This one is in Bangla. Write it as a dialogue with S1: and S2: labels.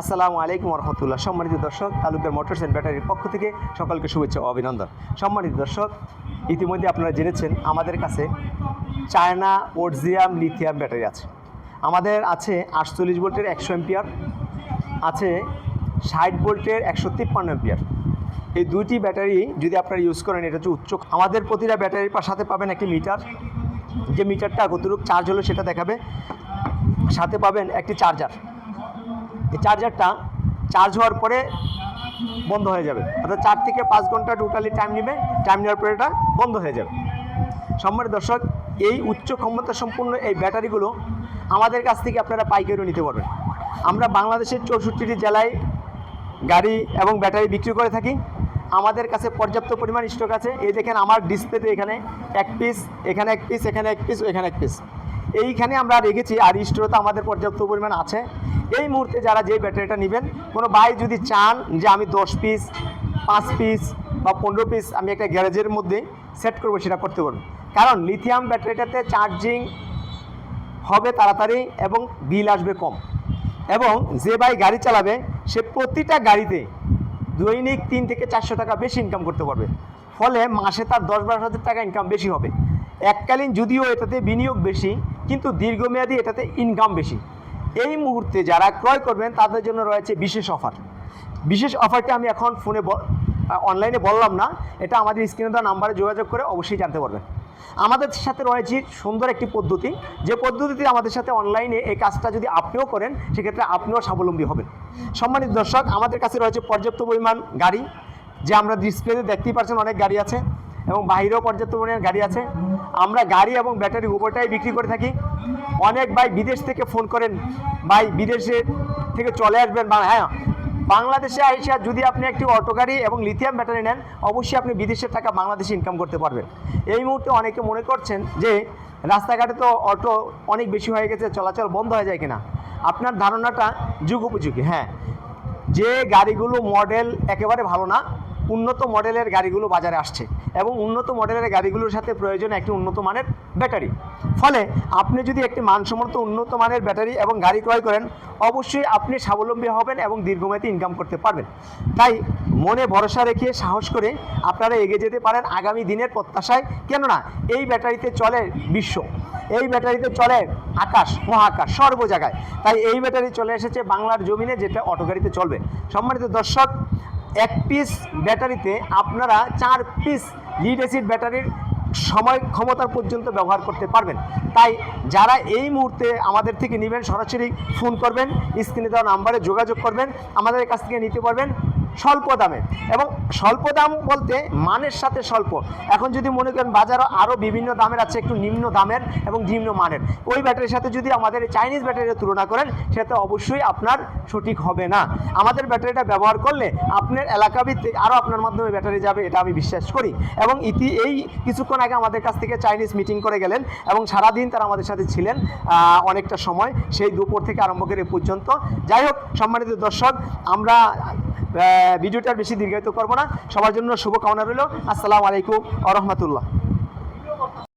S1: আসসালামু আলাইকুম রহমতুল্লাহ সম্মানিত দর্শক তালুকের মোটরস অ্যান্ড ব্যাটারির পক্ষ থেকে সকলকে শুভেচ্ছা ও অভিনন্দন। সম্মানিত দর্শক, ইতিমধ্যে আপনারা জেনেছেন, আমাদের কাছে চায়না ওরজিয়াম লিথিয়াম ব্যাটারি আছে। আমাদের আছে আটচল্লিশ ভোল্টের একশো এম্পিয়ার আছে ষাট ভোল্টের একশো তিপ্পান্ন এম্পিয়ার এই দুইটি ব্যাটারি যদি আপনারা ইউজ করেন, এটা হচ্ছে উচ্চ আমাদের প্রতিটা ব্যাটারির সাথে পাবেন একটি মিটার। যে মিটারটা কতটুকু চার্জ হলো সেটা দেখাবে। সাথে পাবেন একটি চার্জার এই চার্জারটা চার্জ হওয়ার পরে বন্ধ হয়ে যাবে। অর্থাৎ চার থেকে পাঁচ ঘণ্টা টোটালি টাইম নেবে টাইম নেওয়ার পরে এটা বন্ধ হয়ে যাবে। সম্মানিত দর্শক, এই উচ্চ ক্ষমতা সম্পূর্ণ এই ব্যাটারিগুলো আমাদের কাছ থেকে আপনারা পাইকারিও নিতে পারবেন। আমরা বাংলাদেশের চৌষট্টিটি জেলায় গাড়ি এবং ব্যাটারি বিক্রি করে থাকি। আমাদের কাছে পর্যাপ্ত পরিমাণ স্টক আছে। এই দেখেন আমার ডিসপ্লেতে এখানে এক পিস এখানে এক পিস এখানে এক পিস এখানে এক পিস এইখানে আমরা রেখেছি আর স্টোরে তো আমাদের পর্যাপ্ত পরিমাণ আছে। এই মুহূর্তে যারা যে ব্যাটারিটা নেবেন, কোনো ভাই যদি চান যে আমি দশ পিস পাঁচ পিস বা পনেরো পিস আমি একটা গ্যারেজের মধ্যে সেট করব, সেটা করতে পারব কারণ লিথিয়াম ব্যাটারিটাতে চার্জিং হবে তাড়াতাড়ি এবং বিল আসবে কম। এবং যে ভাই গাড়ি চালাবে, সে প্রতিটা গাড়িতে দৈনিক তিন থেকে চারশো টাকা বেশি ইনকাম করতে পারবে। ফলে মাসে তার দশ বারো হাজার টাকা ইনকাম বেশি হবে। এককালীন যদিও এটাতে বিনিয়োগ বেশি কিন্তু দীর্ঘমেয়াদী এটাতে ইনকাম বেশি। এই মুহূর্তে যারা ক্রয় করবেন, তাদের জন্য রয়েছে বিশেষ অফার বিশেষ অফারটি আমি এখন ফোনে অনলাইনে বললাম না, এটা আমাদের স্ক্রিনে দেওয়া নাম্বারে যোগাযোগ করে অবশ্যই জানতে পারবেন। আমাদের সাথে রয়েছে সুন্দর একটি পদ্ধতি, যে পদ্ধতিতে আমাদের সাথে অনলাইনে এই কাজটা যদি আপনিও করেন, সেক্ষেত্রে আপনিও স্বাবলম্বী হবেন। সম্মানিত দর্শক, আমাদের কাছে রয়েছে পর্যাপ্ত পরিমাণ গাড়ি, যে আমরা ডিসপ্লেতে দেখতেই পাচ্ছেন অনেক গাড়ি আছে। এবং বাইরেও পর্যাপ্ত পরিমাণ গাড়ি আছে। আমরা গাড়ি এবং ব্যাটারি উভয়টাই বিক্রি করে থাকি। অনেক ভাই বিদেশ থেকে ফোন করেন, ভাই বিদেশে থেকে চলে আসবেন বা হ্যাঁ বাংলাদেশে আইসা যদি আপনি একটি অটো গাড়ি এবং লিথিয়াম ব্যাটারি নেন, অবশ্যই আপনি বিদেশের টাকা বাংলাদেশে ইনকাম করতে পারবেন। এই মুহূর্তে অনেকে মনে করছেন যে, রাস্তাঘাটে তো অটো অনেক বেশি হয়ে গেছে, চলাচল বন্ধ হয়ে যায় কিনা? আপনার ধারণাটা যুগ উপযোগী হ্যাঁ। যে গাড়িগুলো মডেল একেবারে ভালো না, উন্নত মডেলের গাড়িগুলো বাজারে আসছে। এবং উন্নত মডেলের গাড়িগুলোর সাথে প্রয়োজন একটি উন্নত মানের ব্যাটারি। ফলে আপনি যদি একটি মানসম্মত উন্নত মানের ব্যাটারি এবং গাড়ি ক্রয় করেন, অবশ্যই আপনি স্বাবলম্বী হবেন এবং দীর্ঘমেয়াদী ইনকাম করতে পারবেন। তাই মনে ভরসা রেখে সাহস করে আপনারা এগিয়ে যেতে পারেন আগামী দিনের প্রত্যাশায়। কেননা এই ব্যাটারিতে চলে বিশ্ব। এই ব্যাটারিতে চলে আকাশ, মহাকাশ সর্ব জায়গায় তাই এই ব্যাটারি চলে এসেছে বাংলার জমিনে যেটা অটো গাড়িতে চলবে। সম্মানিত দর্শক, এক পিস ব্যাটারিতে আপনারা চার পিস লিড অ্যাসিড ব্যাটারির সময় ক্ষমতা পর্যন্ত ব্যবহার করতে পারবেন। তাই যারা এই মুহূর্তে আমাদের থেকে নেবেন, সরাসরি ফোন করবেন স্ক্রিনে দেওয়া নাম্বারে যোগাযোগ করবেন, আমাদের কাছ থেকে নিতে পারবেন। স্বল্প দামে। এবং স্বল্প দাম বলতে মানের সাথে স্বল্প। এখন যদি মনে করেন বাজারও আরও বিভিন্ন দামের আছে, একটু নিম্ন দামের এবং নিম্ন মানের। ওই ব্যাটারির সাথে যদি আমাদের চাইনিজ ব্যাটারির তুলনা করেন, সেটা অবশ্যই আপনার সঠিক হবে না। আমাদের ব্যাটারিটা ব্যবহার করলে আপনার এলাকা ভিত্তিক আরও আপনার মাধ্যমে ব্যাটারি যাবে, এটা আমি বিশ্বাস করি। এবং ইতি এই কিছুক্ষণ আগে আমাদের কাছ থেকে চাইনিজ মিটিং করে গেলেন এবং সারাদিন তারা আমাদের সাথে ছিলেন অনেকটা সময়। সেই দুপুর থেকে আরম্ভ করে পর্যন্ত। যাই হোক, সম্মানিত দর্শক, আমরা ভিডিওটা বেশি দীর্ঘায়িত করব না। সবার জন্য শুভকামনা রইল। আসসালামু আলাইকুম আ রহমতুল্লাহ।